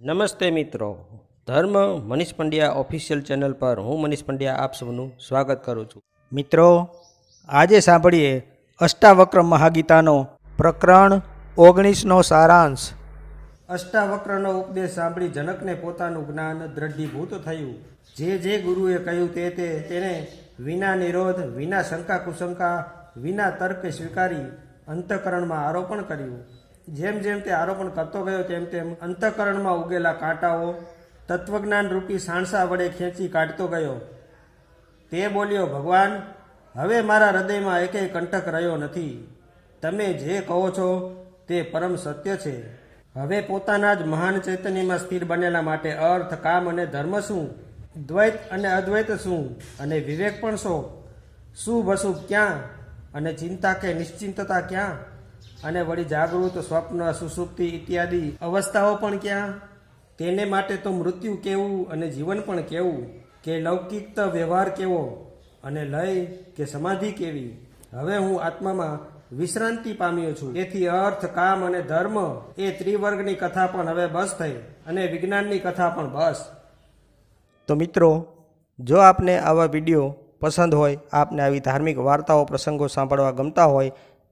નમસ્તે મિત્રો. ધર્મ મનીષ પંડ્યા ઓફિશિયલ ચેનલ પર હું મનીષ પંડ્યા આપ સૌનું સ્વાગત કરું છું. મિત્રો આજે સાંભળીએ અષ્ટાવક્ર મહાગીતાનો પ્રકરણ ઓગણીસનો સારાંશ. અષ્ટાવક્રનો ઉપદેશ સાંભળી જનકને પોતાનું જ્ઞાન દ્રઢીભૂત થયું. જે જે ગુરુએ કહ્યું તે તે તેને વિના નિરોધ વિના શંકા કુશંકા વિના તર્ક સ્વીકારી અંતઃકરણમાં આરોપણ કર્યું. જેમ જેમ તે આરોપણ કરતો ગયો, તેમ તેમ અંતઃકરણમાં ઉગેલા કાંટાઓ તત્વજ્ઞાન રૂપી સાણસા વડે ખેંચી કાઢતો ગયો. તે બોલ્યો, ભગવાન, હવે મારા હૃદયમાં એકેય કંટક રહ્યો નથી. તમે જે કહો છો તે પરમ સત્ય છે. હવે પોતાના જ મહાન ચૈતન્યમાં સ્થિર બનેલા માટે અર્થ, કામ અને ધર્મ શું? દ્વૈત અને અદ્વૈત શું? અને વિવેક પણ શું? શુભ અશુભ ક્યાં? અને ચિંતા કે નિશ્ચિંતતા ક્યાં? અને વળી જાગૃત, સ્વપ્ન, સુસુપ્તિ ઇત્યાદિ અવસ્થાઓ પણ ક્યાં? તેને માટે તો મૃત્યુ કેવું અને જીવન પણ કેવું? કે લૌકિક વ્યવહાર કેવો? અને લય કે સમાધિ કેવી? હવે હું આત્મામાં વિશ્રાંતિ પામ્યો છું. તેથી અર્થ, કામ અને ધર્મ એ ત્રિવર્ગની કથા પણ હવે બસ થઈ અને વિજ્ઞાનની કથા પણ બસ. તો મિત્રો, જો આપને આવા વીડિયો પસંદ હોય, આપને આવી ધાર્મિક વાર્તાઓ, પ્રસંગો સાંભળવા ગમતા હોય